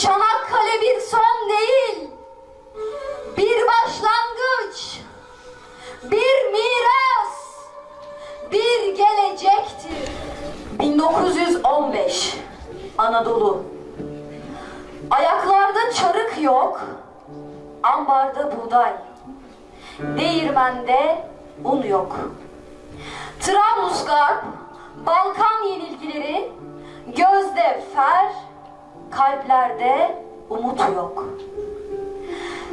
Çanakkale bir son değil, bir başlangıç, bir miras, bir gelecektir. 1915 Anadolu Ayaklarda çarık yok, ambarda buğday, değirmende un yok. Trablusgarp, Balkan yenilgileri, gözde fer, kalplerde umut yok.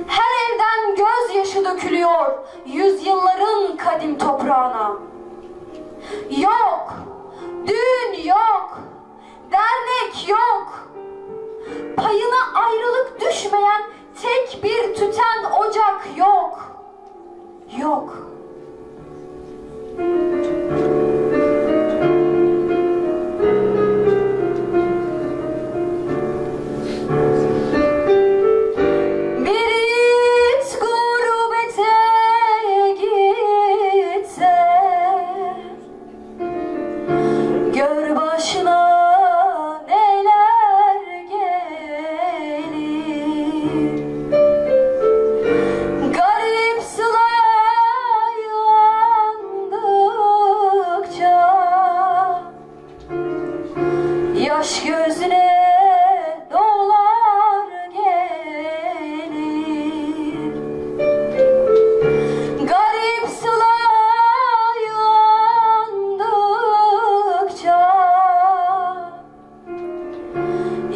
Her evden gözyaşı dökülüyor yüzyılların kadim toprağına. Yok, düğün yok, dernek yok. Payına ayrılık düşmeyen tek bir tüten ocak yok. Yok.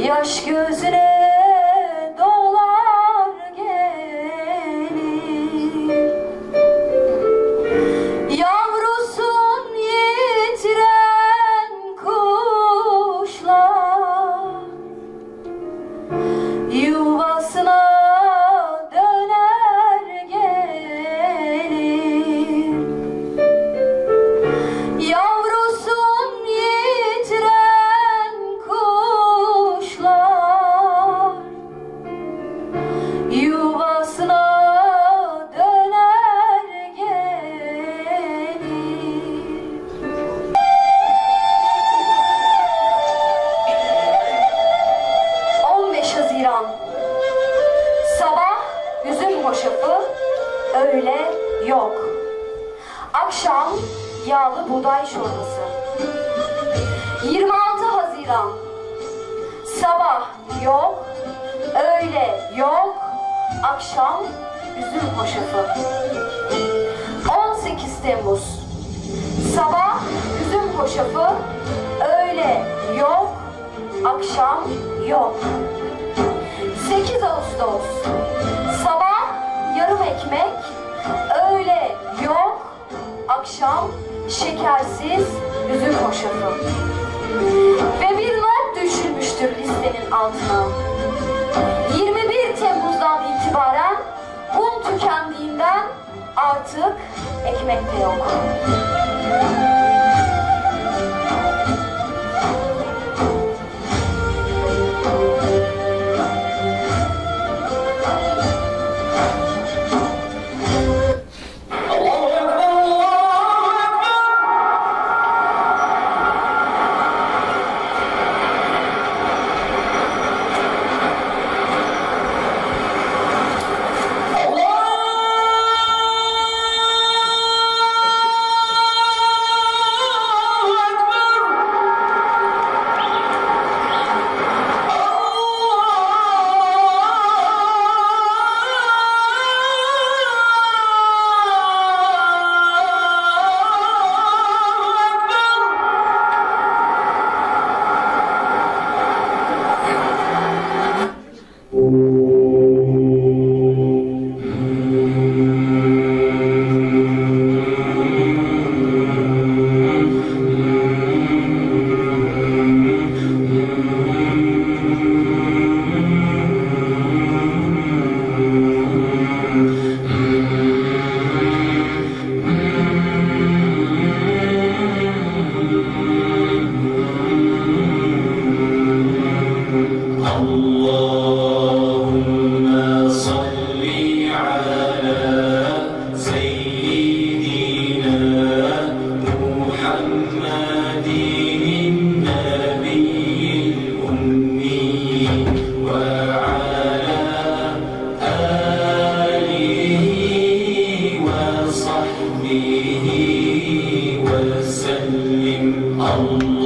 Yaş gözüne 18 Temmuz Sabah üzüm hoşafı, öğle yok, akşam yok. 8 Ağustos Sabah yarım ekmek, öğle yok, akşam şekersiz üzüm hoşafı. Ve bir not düşülmüştür listenin altına. 21 Temmuz'dan itibaren un tükendiğinden artık ekmek de yok. وسلم الله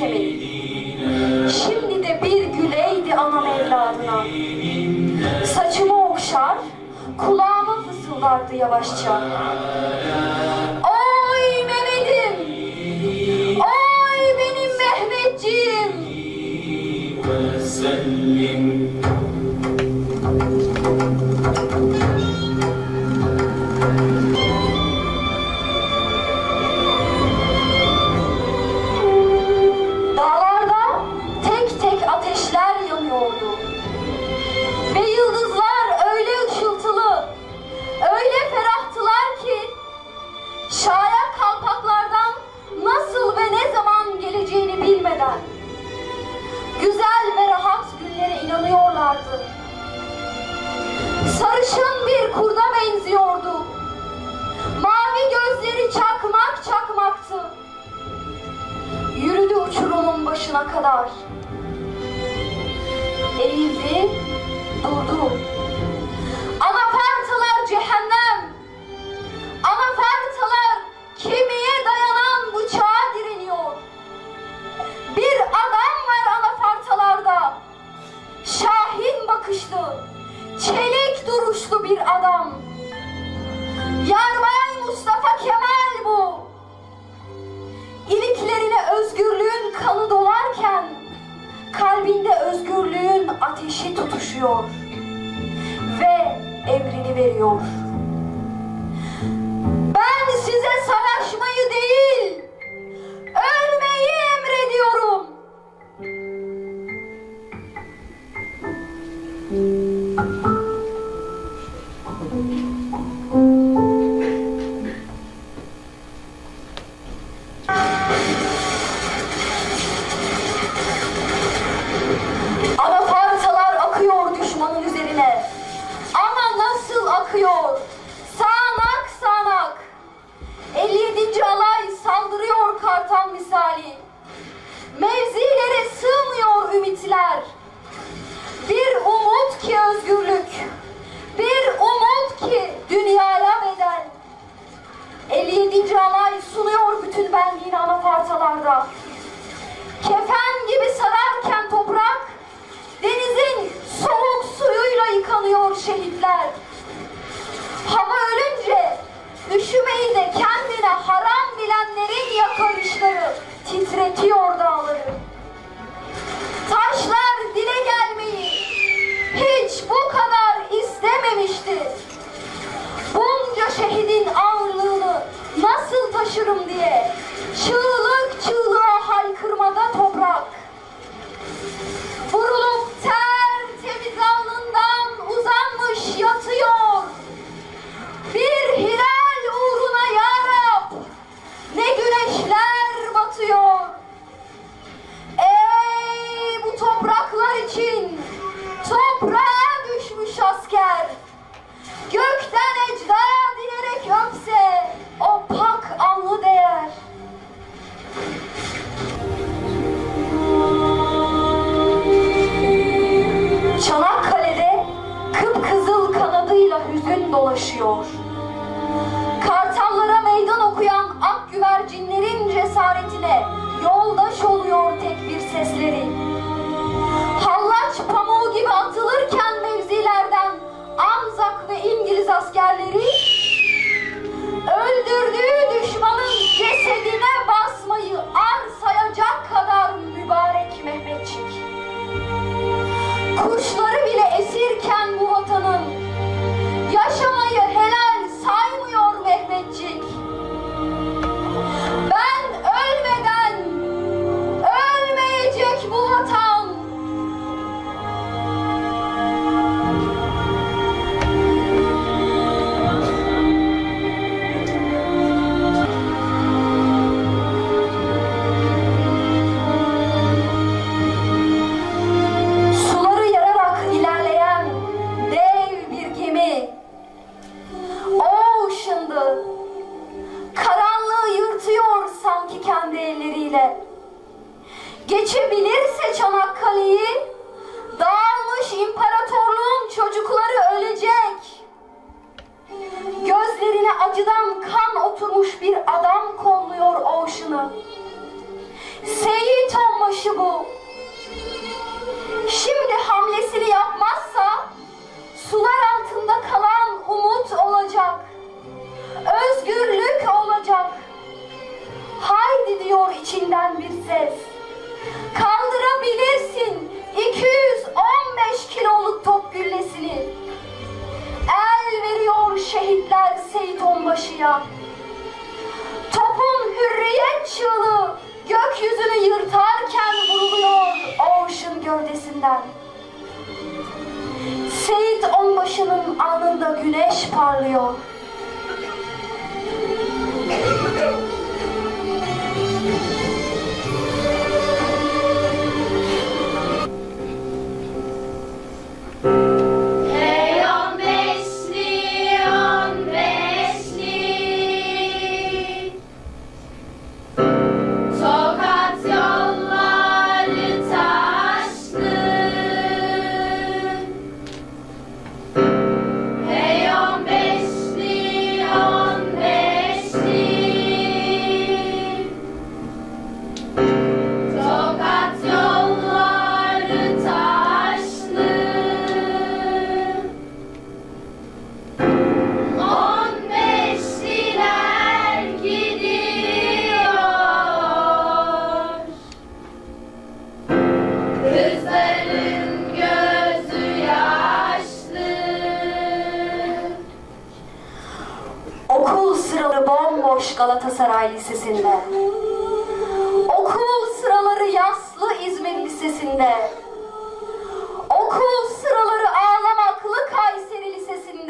temeli. Şimdi de bir güleydi anam evladına. Saçımı okşar, kulağıma fısıldardı yavaşça. Oy Mehmet'im! Oy benim Mehmetciğim! Şehitler Seyit Onbaşı'ya. Topun hürriyet çığlığı gökyüzünü yırtarken vuruluyor Ocean gövdesinden. Seyit Onbaşı'nın alnında güneş parlıyor.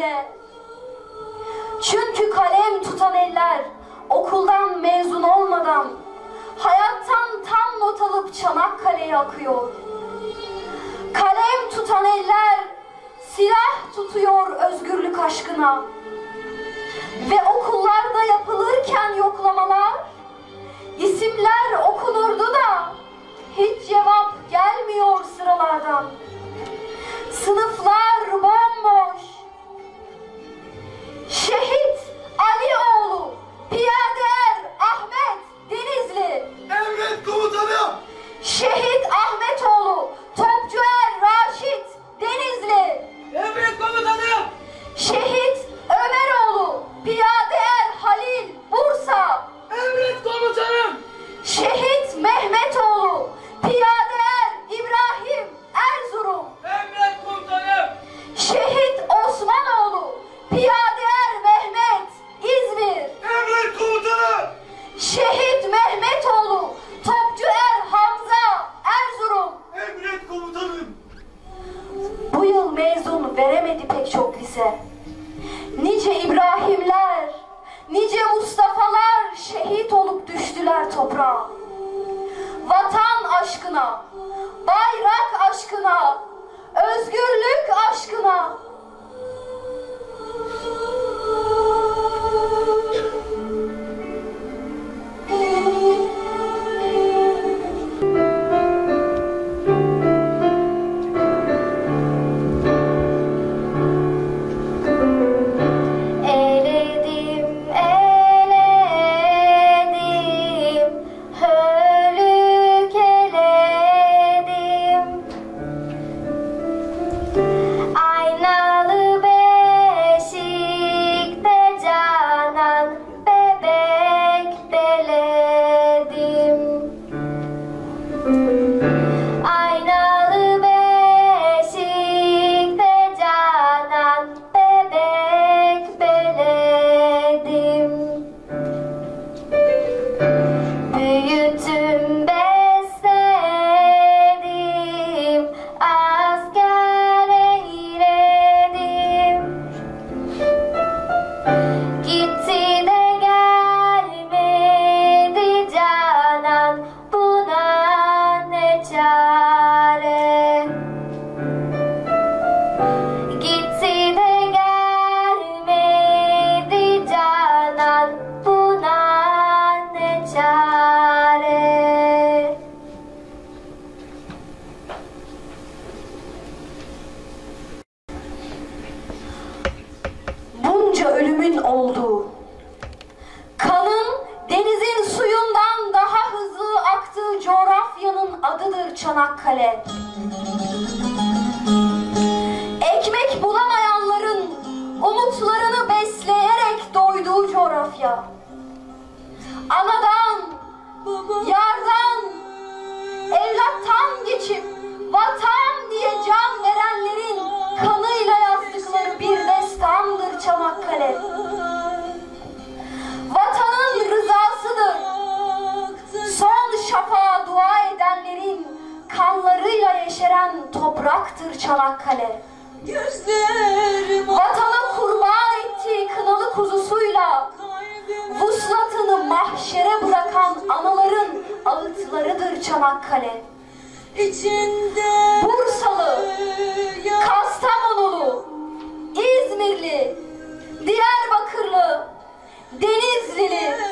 Lisesi'nde. Çünkü kalem tutan eller okuldan mezun olmadan hayattan tam not alıp Çanakkale'ye akıyor. Kalem tutan eller silah tutuyor özgürlük aşkına. Ve okullarda yapılırken yoklamalar, isimler okunurdu da hiç cevap gelmiyor sıralardan. Sınıflar bomboş. Şehit Ali Alioğlu Pierre lise. Nice İbrahimler, nice Mustafa'lar şehit olup düştüler toprağa. Vatan aşkına, bayrak aşkına, özgürlük aşkına. Diyarbakırlı, Denizlili,